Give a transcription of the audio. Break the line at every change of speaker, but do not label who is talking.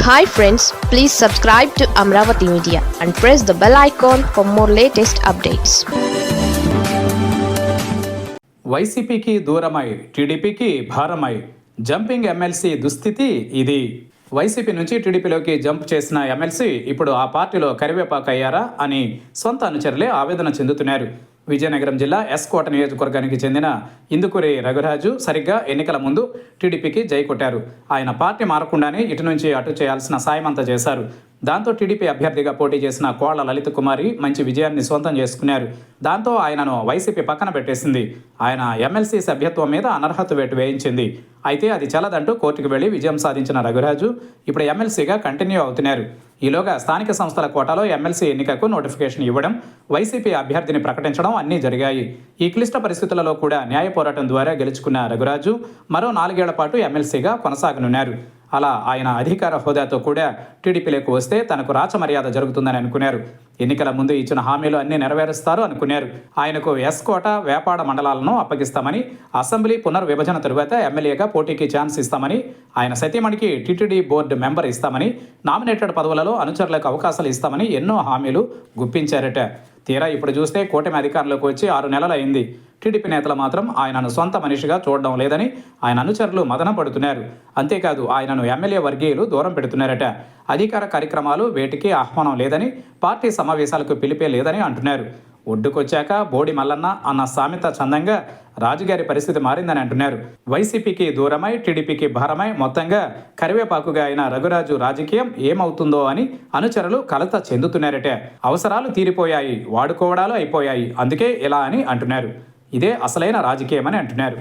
Hi friends please subscribe to Amaravati media and press the bell icon for more latest updates
వైసీపీకి దూరమై టీడీపీకి భారమై. Jumping MLC దుస్థితి ఇది. YCP నుంచి టీడీపీలోకి జంప్ చేసిన ఎమ్మెల్సీ ఇప్పుడు ఆ పార్టీలో కరివేపాకయ్యారా అని సొంత అనుచరులే ఆవేదన చెందుతున్నారు. విజయనగరం జిల్లా ఎస్ కోట నియోజకవర్గానికి చెందిన ఇందుకూరి రఘురాజు సరిగ్గా ఎన్నికల ముందు టీడీపీకి జై కొట్టారు. ఆయన పార్టీ మారకుండానే ఇటు నుంచి అటు చేయాల్సిన సాయమంతా చేశారు. దాంతో టీడీపీ అభ్యర్థిగా పోటీ చేసిన కోళ్ళ లలిత కుమారి మంచి విజయాన్ని సొంతం చేసుకున్నారు. దాంతో ఆయనను వైసీపీ పక్కన పెట్టేసింది. ఆయన ఎమ్మెల్సీ సభ్యత్వం మీద అనర్హత వేటు వేయించింది. అయితే అది చల్లదంటూ కోర్టుకు వెళ్ళి విజయం సాధించిన రఘురాజు ఇప్పుడు ఎమ్మెల్సీగా కంటిన్యూ అవుతున్నారు. ఈలోగా స్థానిక సంస్థల కోటాలో ఎమ్మెల్సీ ఎన్నికకు నోటిఫికేషన్ ఇవ్వడం వైసీపీ అభ్యర్థిని ప్రకటించడం అన్నీ జరిగాయి. ఈ క్లిష్ట పరిస్థితులలో కూడా న్యాయ పోరాటం ద్వారా గెలుచుకున్న రఘురాజు మరో నాలుగేళ్ళ పాటు ఎమ్మెల్సీగా కొనసాగనున్నారు. అలా ఆయన అధికార హోదాతో కూడా టీడీపీలోకి వస్తే తనకు రాచమర్యాద జరుగుతుందని అనుకున్నారు. ఎన్నికల ముందు ఇచ్చిన హామీలు అన్ని నెరవేరుస్తారు అనుకున్నారు. ఆయనకు ఎస్కోట వేపాడ మండలాలను అప్పగిస్తామని అసెంబ్లీ పునర్విభజన తరువాత ఎమ్మెల్యేగా పోటీకి ఛాన్స్ ఇస్తామని ఆయన సతీమణికి టీటీడీ బోర్డు మెంబర్ ఇస్తామని నామినేటెడ్ పదవులలో అనుచరులకు అవకాశాలు ఇస్తామని ఎన్నో హామీలు గుప్పించారట. తీరా ఇప్పుడు చూస్తే కూటమి అధికారంలోకి వచ్చి ఆరు నెలలు అయింది టీడీపీ నేతలు మాత్రం ఆయనను సొంత మనిషిగా చూడడం లేదని ఆయన అనుచరులు మదన పడుతున్నారు. అంతేకాదు ఆయనను ఎమ్మెల్యే వర్గీయులు దూరం పెడుతున్నారట. అధికార కార్యక్రమాలు వేటికి ఆహ్వానం లేదని పార్టీ సమావేశాలకు పిలిపే లేదని అంటున్నారు. ఒడ్డుకొచ్చాక బోడి మల్లన్న అన్న సామెత చందంగా రాజుగారి పరిస్థితి మారిందని అంటున్నారు. వైసీపీకి దూరమై టీడీపీకి భారమై మొత్తంగా కరివేపాకుగా అయిన రఘురాజు రాజకీయం ఏమవుతుందో అని అనుచరులు కలత చెందుతున్నారట. అవసరాలు తీరిపోయాయి వాడుకోవడాలు అయిపోయాయి అందుకే ఇలా అని అంటున్నారు. ఇదే అసలైన రాజకీయమని అంటున్నారు.